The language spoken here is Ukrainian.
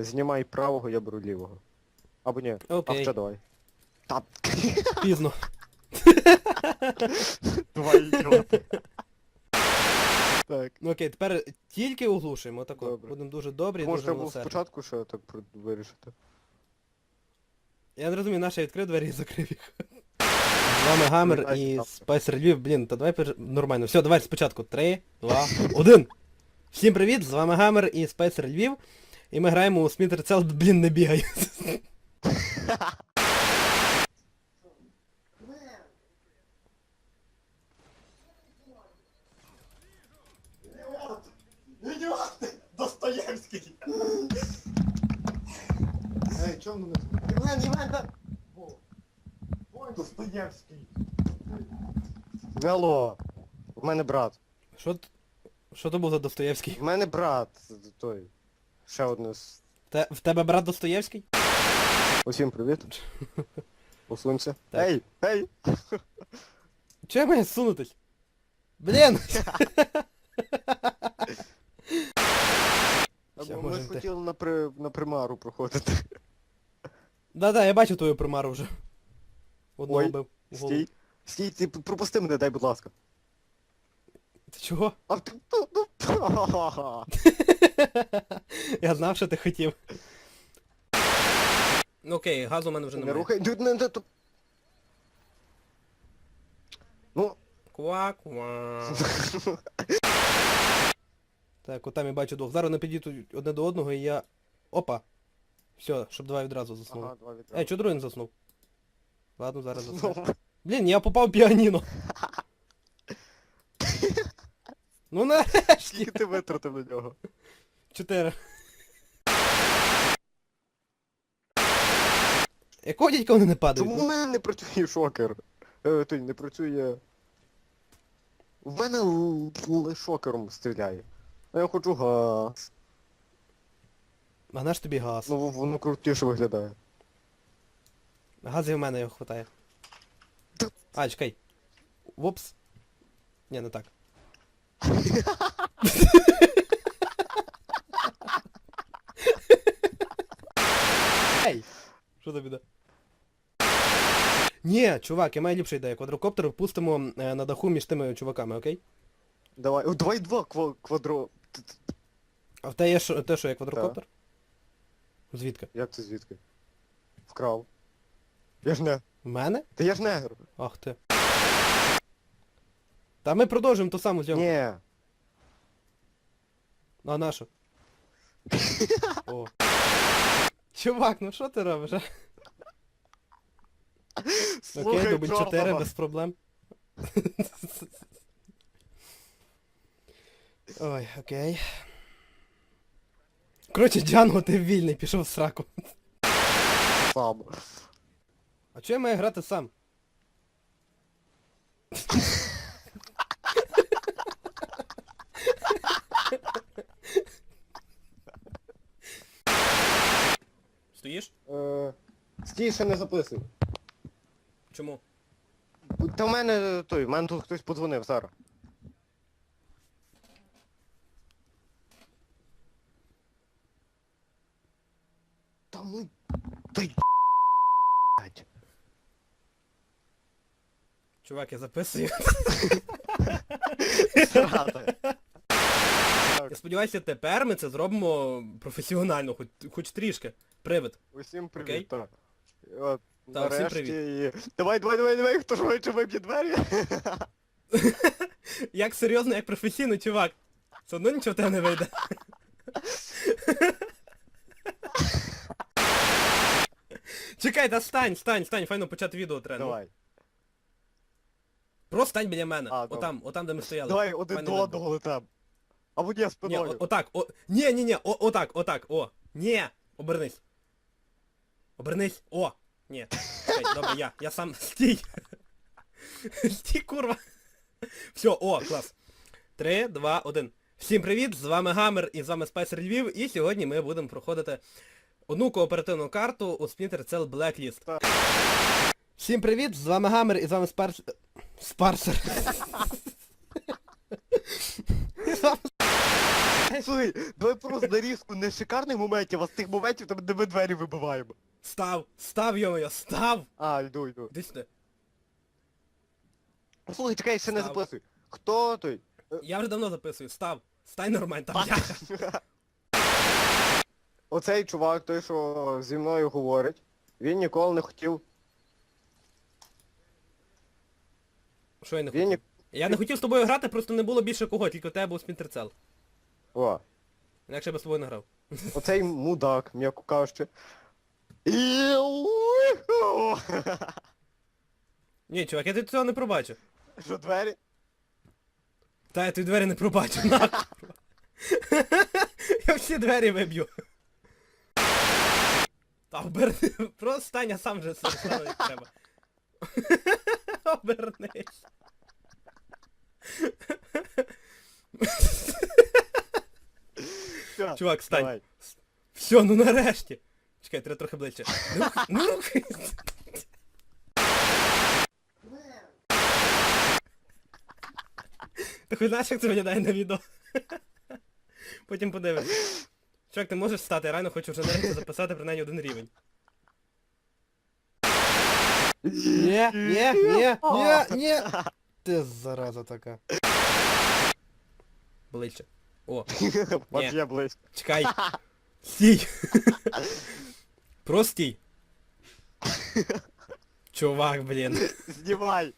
Е, знімай правого, я беру лівого. Або ні. А Окей. давай? Та Пізно. давай йоти. Так. Ну окей, тепер тільки оглушуємо, отако. Добре. Будемо дуже добрі дуже треба було милосердні. спочатку ще так про- вирішити. Я не розумію, наш я відкрив двері і закрив їх. З вами Гамер Давайте і там. Спайсер Львів. Блін, та давай пер... нормально. Все, давай спочатку. Три, два, один. Всім привіт, з вами Гамер і Спайсер Львів. І ми граємо у Смітер Цел, блін, не. Ідіот! Достоєвський! Ей, чого воно Іван, Іван, да... Достоєвський! не... Алло. В мене брат. Що т- Що то був за Достоєвський? В мене брат. Той. Ще одне з... Те... В тебе брат Достоєвський? Усім привіт. Усунься. Так. Ей, ей! Чого я маю сунутись? Блін! Або ми можемо хотіли на, при... на примару проходити. Да-да, я бачу твою примару вже. Одного Ой, бив. голову. Стій. Стій, ти пропусти мене, дай, будь ласка. Ти чого? А ти... ну, ну. Я знав, що ти хотів. Ну окей, газу у мене вже Не немає. рухай, не, не, то- Ну, Ква-ква. Так, от там я бачу двох. Зараз не підійдуть одне до одного і я... Опа! Все, щоб два відразу заснули. ага, два вітра. Ей, чого другий не заснув? Ладно, зараз засну. Ну, Блін, я попав в піаніно. Ну нарешті! Скільки ти витратив на нього? Чотири. Якого дядька вони не падають? Чому в мене не працює шокер? Е, той, не працює... В мене л- л- шокером стріляє. А я хочу газ. А наш тобі газ. Ну, в- воно крутіше виглядає. Газ і в мене його хватає. А, чекай. Вупс. Ні, не так. Ей! Що за біда? Ні, чувак, я маю ліпшу ідею. Квадрокоптер пустимо е, на даху між тими чуваками, окей? Давай, о, давай два ква- квадро... Т- т- А в те є що, те, що є квадрокоптер? Звідки? Як це звідки? Вкрав. Я ж не... В мене? Та я ж негр. Ах ти. Та ми продовжуємо ту саму зйомку. Ні. Ну а на що? О. Чувак, ну що ти робиш? а? Окей, дубль 4 без проблем. Ой, окей. Коротше, Джанго, ти вільний, пішов в сраку. Сам. А чого я маю грати сам? Стоїш? Е, стій, ще не записуй. Чому? Та в мене той, в мене тут хтось подзвонив зараз. Та ну... Та й... блядь. Чувак, я записую. Срати. Сподіваюся, тепер ми це зробимо професіонально, хоч, хоч трішки. Привид. Усім привіт, так. От, Та, всім нарешті привіт. і- Давай, давай, давай, давай, хто швидше виб'є двері. Як серйозно, як професійно, чувак. Все одно нічого в тебе не вийде. Чекай, та стань, стань, стань, файно почати відео треба. ну. Давай. Просто стань біля мене. А, добре. отам, отам, де ми стояли. Давай один Файно до видно. одного летем. Або ні, Ні, спиною. о- отак, о... Ні, ні, ні, о, отак, отак, о. Ні, обернись. Обернись, о. Ні. Чекай, добре, я, я сам, стій. Стій, курва. Все, о, клас. Три, два, один. Всім привіт, з вами Гамер і з вами Спайсер Львів, і сьогодні ми будемо проходити одну кооперативну карту у Splinter Cell Blacklist. Так. Всім привіт, з вами Гамер і з вами Спарс... Спарсер. Слухай, давай просто нарізку не шикарних моментів, а з тих моментів, там, де ми двері вибиваємо. Став, став, йо-моє, став! А, йду, йду. Іди сюди. Слухай, чекай, ще не Став. записуй. Хто той? Я вже давно записую, став. Стань нормально, там я. Оцей чувак, той, що зі мною говорить, він ніколи не хотів. Що я не Він хотів? ні... Я не хотів з тобою грати, просто не було більше кого, тільки у тебе був спінтерцел. О, Інакше я би з тобою не грав. оцей мудак, м'яко кажучи. Ні, чувак, я тут цього не пробачу. Що двері? Та я тобі двері не пробачу, нахуй. Я всі двері виб'ю. Та оберни. Просто стань, а сам же сам як треба. Обернись. Все, Чувак, стань. давай. Все, ну нарешті. Чекай, треба трохи ближче. Ну, рух- ну рухайся. Ти хоч знаєш, як це виглядає на відео? Потім подивимось. Чувак, ти можеш стати, я реально хочу вже нарешті записати принаймні один рівень. Ні, ні, ні, ні, ні. Ти зараза така. Ближче. О, Вообще близько. чекай. Стій. Простій. Чувак, блін. Знімай.